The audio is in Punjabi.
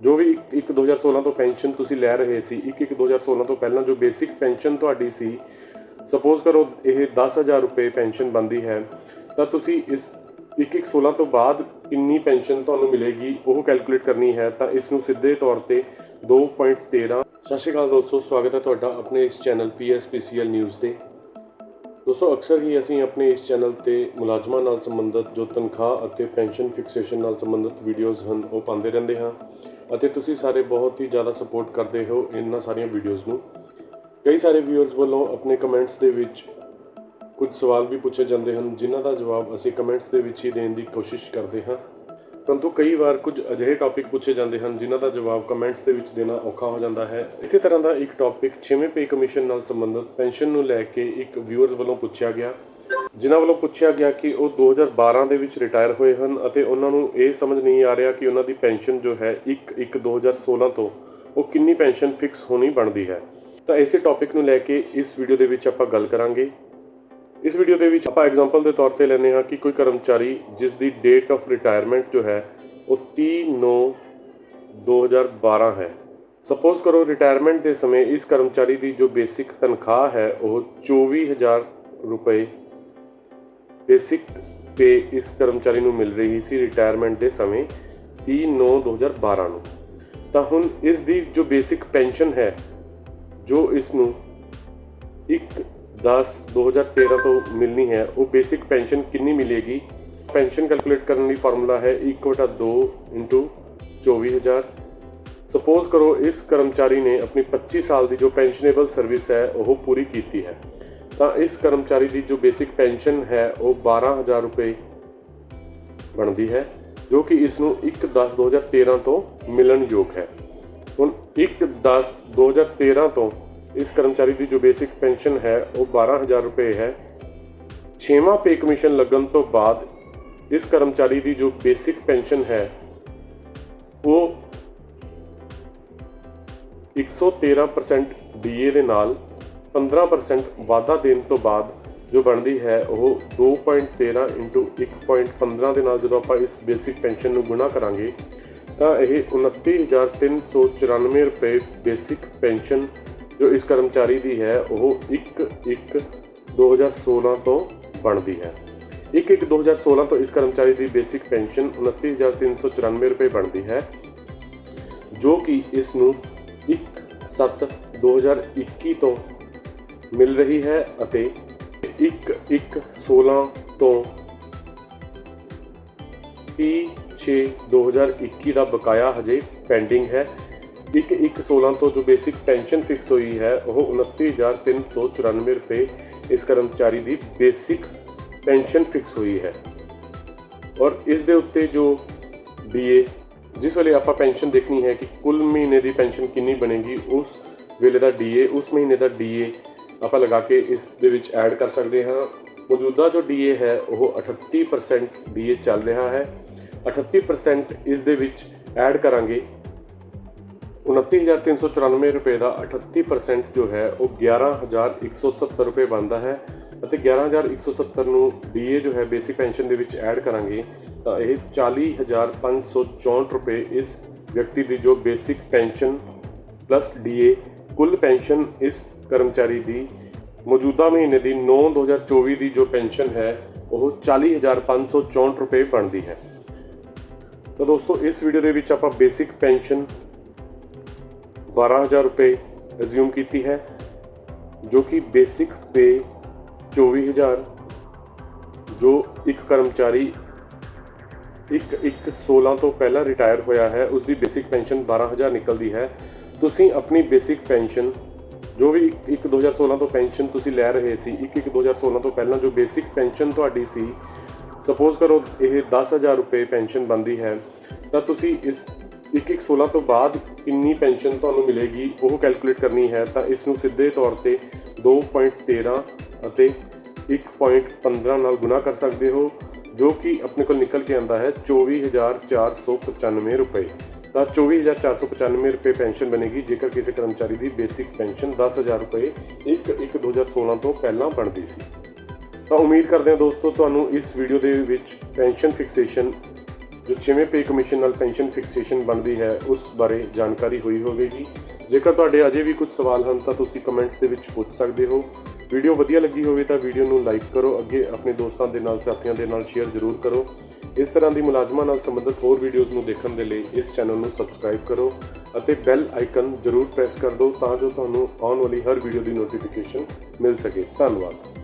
ਜੋ ਵੀ 1 2016 ਤੋਂ ਪੈਨਸ਼ਨ ਤੁਸੀਂ ਲੈ ਰਹੇ ਸੀ 1 1 2016 ਤੋਂ ਪਹਿਲਾਂ ਜੋ ਬੇਸਿਕ ਪੈਨਸ਼ਨ ਤੁਹਾਡੀ ਸੀ ਸਪੋਜ਼ ਕਰੋ ਇਹ 10000 ਰੁਪਏ ਪੈਨਸ਼ਨ ਬੰਦੀ ਹੈ, ਤਾਂ ਤੁਸੀਂ ਇਸ 1 1 16 ਤੋਂ ਬਾਅਦ ਕਿੰਨੀ ਪੈਨਸ਼ਨ ਤੁਹਾਨੂੰ ਮਿਲੇਗੀ, ਉਹ ਕੈਲਕੂਲੇਟ ਕਰਨੀ ਹੈ, ਤਾਂ ਇਸ ਨੂੰ ਸਿੱਧੇ ਤੌਰ ਤੇ 2.13 ਸਤਿ ਸ਼੍ਰੀ ਅਕਾਲ ਦੋਸਤੋ, ਸਵਾਗਤ ਹੈ ਤੁਹਾਡਾ ਆਪਣੇ ਇਸ ਚੈਨਲ PSPCL ਨਿਊਜ਼ ਤੇ। ਦੋਸਤੋ, ਅਕਸਰ ਹੀ ਅਸੀਂ ਆਪਣੇ ਇਸ ਚੈਨਲ ਤੇ ਮੁਲਾਜ਼ਮਾਂ ਨਾਲ ਸੰਬੰਧਿਤ ਜੋ ਤਨਖਾਹ ਅਤੇ ਪੈਨਸ਼ਨ ਫਿਕਸੇਸ਼ਨ ਨਾਲ ਸੰਬੰਧਿਤ ਵੀਡੀਓਜ਼ ਹਨ, ਉਹ ਪਾਉਂਦੇ ਰਹਿੰਦੇ ਹਾਂ। ਅਤੇ ਤੁਸੀਂ ਸਾਰੇ ਬਹੁਤ ਹੀ ਜ਼ਿਆਦਾ ਸਪੋਰਟ ਕਰਦੇ ਹੋ ਇਹਨਾਂ ਸਾਰੀਆਂ ਵੀਡੀਓਜ਼ ਨੂੰ। ਕਈ ਸਾਰੇ ਵਿਊਅਰਸ ਵੱਲੋਂ ਆਪਣੇ ਕਮੈਂਟਸ ਦੇ ਵਿੱਚ ਕੁਝ ਸਵਾਲ ਵੀ ਪੁੱਛੇ ਜਾਂਦੇ ਹਨ, ਜਿਨ੍ਹਾਂ ਦਾ ਜਵਾਬ ਅਸੀਂ ਕਮੈਂਟਸ ਦੇ ਵਿੱਚ ਹੀ ਦੇਣ ਦੀ ਕੋਸ਼ਿਸ਼ ਕਰਦੇ ਹਾਂ। ਪਰੰਤੂ ਕਈ ਵਾਰ ਕੁਝ ਅਜਿਹੇ ਟੌਪਿਕ ਪੁੱਛੇ ਜਾਂਦੇ ਹਨ, ਜਿਨ੍ਹਾਂ ਦਾ ਜਵਾਬ ਕਮੈਂਟਸ ਦੇ ਵਿੱਚ ਦੇਣਾ ਔਖਾ ਹੋ ਜਾਂਦਾ ਹੈ। ਇਸੇ ਤਰ੍ਹਾਂ ਦਾ ਇੱਕ ਟੌਪਿਕ 6ਵੇਂ ਪੇ ਕਮਿਸ਼ਨ ਨਾਲ ਸੰਬੰਧਿਤ ਪੈਨਸ਼ਨ ਨੂੰ ਲੈ ਕੇ ਇੱਕ ਵਿਊਅਰਸ ਵੱਲੋਂ ਪੁੱਛਿਆ ਗਿਆ। ਜਿਨ੍ਹਾਂ ਵੱਲੋਂ ਪੁੱਛਿਆ ਗਿਆ ਕਿ ਉਹ 2012 ਦੇ ਵਿੱਚ ਰਿਟਾਇਰ ਹੋਏ ਹਨ ਅਤੇ ਉਹਨਾਂ ਨੂੰ ਇਹ ਸਮਝ ਨਹੀਂ ਆ ਰਿਹਾ ਕਿ ਉਹਨਾਂ ਦੀ ਪੈਨਸ਼ਨ ਜੋ ਹੈ 1 1 2016 ਤੋਂ ਉਹ ਕਿੰਨੀ ਪੈਨਸ਼ਨ ਫਿਕਸ ਹੋਣੀ ਬਣਦੀ ਹੈ। ਤਾਂ ਇਸੇ ਟੌਪਿਕ ਨੂੰ ਲੈ ਕੇ ਇਸ ਵੀਡੀਓ ਦੇ ਵਿੱਚ ਆਪਾਂ ਗੱਲ ਕਰਾਂਗੇ। ਇਸ ਵੀਡੀਓ ਦੇ ਵਿੱਚ ਆਪਾਂ ਐਗਜ਼ਾਮਪਲ ਦੇ ਤੌਰ ਤੇ ਲੈਨੇ ਹਾਂ ਕਿ ਕੋਈ ਕਰਮਚਾਰੀ ਜਿਸ ਦੀ ਡੇਟ ਆਫ ਰਿਟਾਇਰਮੈਂਟ ਜੋ ਹੈ, ਉਹ 30 9 2012 ਹੈ। ਸਪੋਜ਼ ਕਰੋ ਰਿਟਾਇਰਮੈਂਟ ਦੇ ਸਮੇਂ ਇਸ ਕਰਮਚਾਰੀ ਦੀ ਜੋ ਬੇਸਿਕ ਤਨਖਾਹ ਹੈ, ਉਹ 24000 ਰੁਪਏ ਬੇਸਿਕ ਪੇ ਇਸ ਕਰਮਚਾਰੀ ਨੂੰ ਮਿਲ ਰਹੀ ਸੀ ਰਿਟਾਇਰਮੈਂਟ ਦੇ ਸਮੇਂ 30 9 2012 ਨੂੰ। ਤਾਂ ਹੁਣ ਇਸ ਦੀ ਜੋ ਬੇਸਿਕ ਪੈਨਸ਼ਨ ਹੈ, ਜੋ ਇਸ ਨੂੰ 1 10 2013 ਤੋਂ ਮਿਲਣੀ ਹੈ, ਉਹ ਬੇਸਿਕ ਪੈਨਸ਼ਨ ਕਿੰਨੀ ਮਿਲੇਗੀ? ਪੈਨਸ਼ਨ ਕੈਲਕੂਲੇਟ ਕਰਨ ਲਈ ਫਾਰਮੂਲਾ ਹੈ 1/2 24000 ਸਪੋਜ਼ ਕਰੋ ਇਸ ਕਰਮਚਾਰੀ ਨੇ ਆਪਣੀ 25 ਸਾਲ ਦੀ ਜੋ ਪੈਨਸ਼ਨੇਬਲ ਸਰਵਿਸ ਹੈ, ਉਹ ਪੂਰੀ ਕੀਤੀ ਹੈ। ਤਾਂ ਇਸ ਕਰਮਚਾਰੀ ਦੀ ਜੋ ਬੇਸਿਕ ਪੈਨਸ਼ਨ ਹੈ, ਉਹ 12000 ਰੁਪਏ ਬਣਦੀ ਹੈ, ਜੋ ਕਿ ਇਸ ਨੂੰ 1/10/2013 ਤੋਂ ਮਿਲਣ ਯੋਗ ਹੈ। ਹੁਣ 1/10/2013 ਤੋਂ ਇਸ ਕਰਮਚਾਰੀ ਦੀ ਜੋ ਬੇਸਿਕ ਪੈਨਸ਼ਨ ਹੈ, ਉਹ 12000 ਰੁਪਏ ਹੈ। 6ਵਾਂ ਪੇ ਕਮਿਸ਼ਨ ਲੱਗਣ ਤੋਂ ਬਾਅਦ ਇਸ ਕਰਮਚਾਰੀ ਦੀ ਜੋ ਬੇਸਿਕ ਪੈਨਸ਼ਨ ਹੈ, ਉਹ 113% ਡੀਏ ਦੇ ਨਾਲ 15% ਵਾਧਾ ਦੇਣ ਤੋਂ ਬਾਅਦ ਜੋ ਬਣਦੀ ਹੈ ਉਹ 2.13 1.15 ਦੇ ਨਾਲ ਜਦੋਂ ਆਪਾਂ ਇਸ ਬੇਸਿਕ ਪੈਨਸ਼ਨ ਨੂੰ ਗੁਣਾ ਕਰਾਂਗੇ, ਤਾਂ ਇਹ 29394 ਰੁਪਏ ਬੇਸਿਕ ਪੈਨਸ਼ਨ ਜੋ ਇਸ ਕਰਮਚਾਰੀ ਦੀ ਹੈ, ਉਹ 1 1 2016 ਤੋਂ ਬਣਦੀ ਹੈ। 1 1 2016 ਤੋਂ ਇਸ ਕਰਮਚਾਰੀ ਦੀ ਬੇਸਿਕ ਪੈਨਸ਼ਨ 29394 ਰੁਪਏ ਬਣਦੀ ਹੈ, ਜੋ ਕਿ ਇਸ ਨੂੰ 1 7 2021 ਤੋਂ ਮਿਲ ਰਹੀ ਹੈ ਅਤੇ 1 1 16 ਤੋਂ 30 6 2021 ਦਾ ਬਕਾਇਆ ਹਜੇ ਪੈਂਡਿੰਗ ਹੈ। 1 1 16 ਤੋਂ ਜੋ ਬੇਸਿਕ ਪੈਨਸ਼ਨ ਫਿਕਸ ਹੋਈ ਹੈ, ਉਹ 29394 ਰੁਪਏ ਇਸ ਕਰਮਚਾਰੀ ਦੀ ਬੇਸਿਕ ਪੈਨਸ਼ਨ ਫਿਕਸ ਹੋਈ ਹੈ। ਔਰ ਇਸ ਦੇ ਉੱਤੇ ਜੋ ਡੀਏ, ਜਿਸ ਵੇਲੇ ਆਪਾਂ ਪੈਨਸ਼ਨ ਦੇਖਣੀ ਹੈ ਕਿ ਕੁੱਲ ਮਹੀਨੇ ਦੀ ਪੈਨਸ਼ਨ ਕਿੰਨੀ ਬਣੇਗੀ, ਉਸ ਵੇਲੇ ਦਾ ਡੀਏ, ਉਸ ਮਹੀਨੇ ਦਾ ਡੀਏ ਆਪਾਂ ਲਗਾ ਕੇ ਇਸ ਦੇ ਵਿੱਚ ਐਡ ਕਰ ਸਕਦੇ ਹਾਂ। ਮੌਜੂਦਾ ਜੋ ਡੀਏ ਹੈ, ਉਹ 38% ਡੀਏ ਚੱਲ ਰਿਹਾ ਹੈ। 38% ਇਸ ਦੇ ਵਿੱਚ ਐਡ ਕਰਾਂਗੇ। 29394 ਰੁਪਏ ਦਾ 38% ਜੋ ਹੈ, ਉਹ 11170 ਰੁਪਏ ਬਣਦਾ ਹੈ ਅਤੇ 11170 ਨੂੰ ਡੀਏ ਜੋ ਹੈ ਬੇਸਿਕ ਪੈਨਸ਼ਨ ਦੇ ਵਿੱਚ ਐਡ ਕਰਾਂਗੇ, ਤਾਂ ਇਹ 40564 ਰੁਪਏ ਇਸ ਵਿਅਕਤੀ ਦੀ ਜੋ ਬੇਸਿਕ ਪੈਨਸ਼ਨ ਪਲੱਸ ਡੀਏ ਕੁੱਲ ਪੈਨਸ਼ਨ ਇਸ ਕਰਮਚਾਰੀ ਦੀ ਮੌਜੂਦਾ ਮਹੀਨੇ ਦੀ 9 2024 ਦੀ ਜੋ ਪੈਨਸ਼ਨ ਹੈ, ਉਹ 40564 ਰੁਪਏ ਬਣਦੀ ਹੈ। ਤਾਂ ਦੋਸਤੋ, ਇਸ ਵੀਡੀਓ ਦੇ ਵਿੱਚ ਆਪਾਂ ਬੇਸਿਕ ਪੈਨਸ਼ਨ 12000 ਰੁਪਏ ਅਜ਼ਿਊਮ ਕੀਤੀ ਹੈ, ਜੋ ਕਿ ਬੇਸਿਕ ਪੇ 24000 ਜੋ ਇੱਕ ਕਰਮਚਾਰੀ 1 1 16 ਤੋਂ ਪਹਿਲਾਂ ਰਿਟਾਇਰ ਹੋਇਆ ਹੈ, ਉਸ ਦੀ ਬੇਸਿਕ ਪੈਨਸ਼ਨ 12000 ਨਿਕਲਦੀ ਹੈ। ਤੁਸੀਂ ਆਪਣੀ ਬੇਸਿਕ ਪੈਨਸ਼ਨ ਜੋ ਵੀ 1 2016 ਤੋਂ ਪੈਨਸ਼ਨ ਤੁਸੀਂ ਲੈ ਰਹੇ ਸੀ 1 1 2016 ਤੋਂ ਪਹਿਲਾਂ ਜੋ ਬੇਸਿਕ ਪੈਨਸ਼ਨ ਤੁਹਾਡੀ ਸੀ ਸਪੋਜ਼ ਕਰੋ ਇਹ 10000 ਰੁਪਏ ਪੈਨਸ਼ਨ ਬੰਦੀ ਹੈ, ਤਾਂ ਤੁਸੀਂ ਇਸ 1 1 16 ਤੋਂ ਬਾਅਦ ਕਿੰਨੀ ਪੈਨਸ਼ਨ ਤੁਹਾਨੂੰ ਮਿਲੇਗੀ ਉਹ ਕੈਲਕੂਲੇਟ ਕਰਨੀ ਹੈ, ਤਾਂ ਇਸ ਨੂੰ ਸਿੱਧੇ ਤੌਰ ਤੇ 2.13 ਅਤੇ 1.15 ਨਾਲ ਗੁਣਾ ਕਰ ਸਕਦੇ ਹੋ, ਜੋ ਕਿ ਆਪਣੇ ਕੋਲ ਨਿਕਲ ਕੇ ਆਂਦਾ ਹੈ 24495 ਰੁਪਏ। ਤਾਂ 24495 ਰੁਪਏ ਪੈਨਸ਼ਨ ਬਣੇਗੀ, ਜੇਕਰ ਕਿਸੇ ਕਰਮਚਾਰੀ ਦੀ ਬੇਸਿਕ ਪੈਨਸ਼ਨ 10000 ਰੁਪਏ 1 1 2016 ਤੋਂ ਪਹਿਲਾਂ ਬਣਦੀ ਸੀ। ਤਾਂ ਉਮੀਦ ਕਰਦੇ ਹਾਂ ਦੋਸਤੋ, ਤੁਹਾਨੂੰ ਇਸ ਵੀਡੀਓ ਦੇ ਵਿੱਚ ਪੈਨਸ਼ਨ ਫਿਕਸੇਸ਼ਨ, ਜੋ 6ਵੇਂ ਪੇ ਕਮਿਸ਼ਨ ਨਾਲ ਪੈਨਸ਼ਨ ਫਿਕਸੇਸ਼ਨ ਬਣਦੀ ਹੈ, ਉਸ ਬਾਰੇ ਜਾਣਕਾਰੀ ਹੋਈ ਹੋਵੇਗੀ। ਜੇਕਰ ਤੁਹਾਡੇ ਅਜੇ ਵੀ ਕੁਝ ਸਵਾਲ ਹਨ, ਤਾਂ ਤੁਸੀਂ ਕਮੈਂਟਸ ਦੇ ਵਿੱਚ ਪੁੱਛ ਸਕਦੇ ਹੋ। ਵੀਡੀਓ ਵਧੀਆ ਲੱਗੀ ਹੋਵੇ ਤਾਂ ਵੀਡੀਓ ਨੂੰ ਲਾਈਕ ਕਰੋ, ਅੱਗੇ ਆਪਣੇ ਦੋਸਤਾਂ ਦੇ ਨਾਲ, ਸਾਥੀਆਂ ਦੇ ਨਾਲ ਸ਼ੇਅਰ ਜ਼ਰੂਰ ਕਰੋ। ਇਸ ਤਰ੍ਹਾਂ ਦੀ ਮੁਲਾਜ਼ਮਾਂ ਨਾਲ ਸੰਬੰਧਿਤ ਹੋਰ ਵੀਡੀਓਜ਼ ਨੂੰ ਦੇਖਣ ਦੇ ਲਈ ਇਸ ਚੈਨਲ ਨੂੰ ਸਬਸਕ੍ਰਾਈਬ ਕਰੋ ਅਤੇ ਬੈਲ ਆਈਕਨ ਜ਼ਰੂਰ ਪ੍ਰੈਸ ਕਰ ਦਿਓ ਤਾਂ ਜੋ ਤੁਹਾਨੂੰ ਆਉਣ ਵਾਲੀ ਹਰ ਵੀਡੀਓ ਦੀ ਨੋਟੀਫਿਕੇਸ਼ਨ ਮਿਲ ਸਕੇ। ਧੰਨਵਾਦ।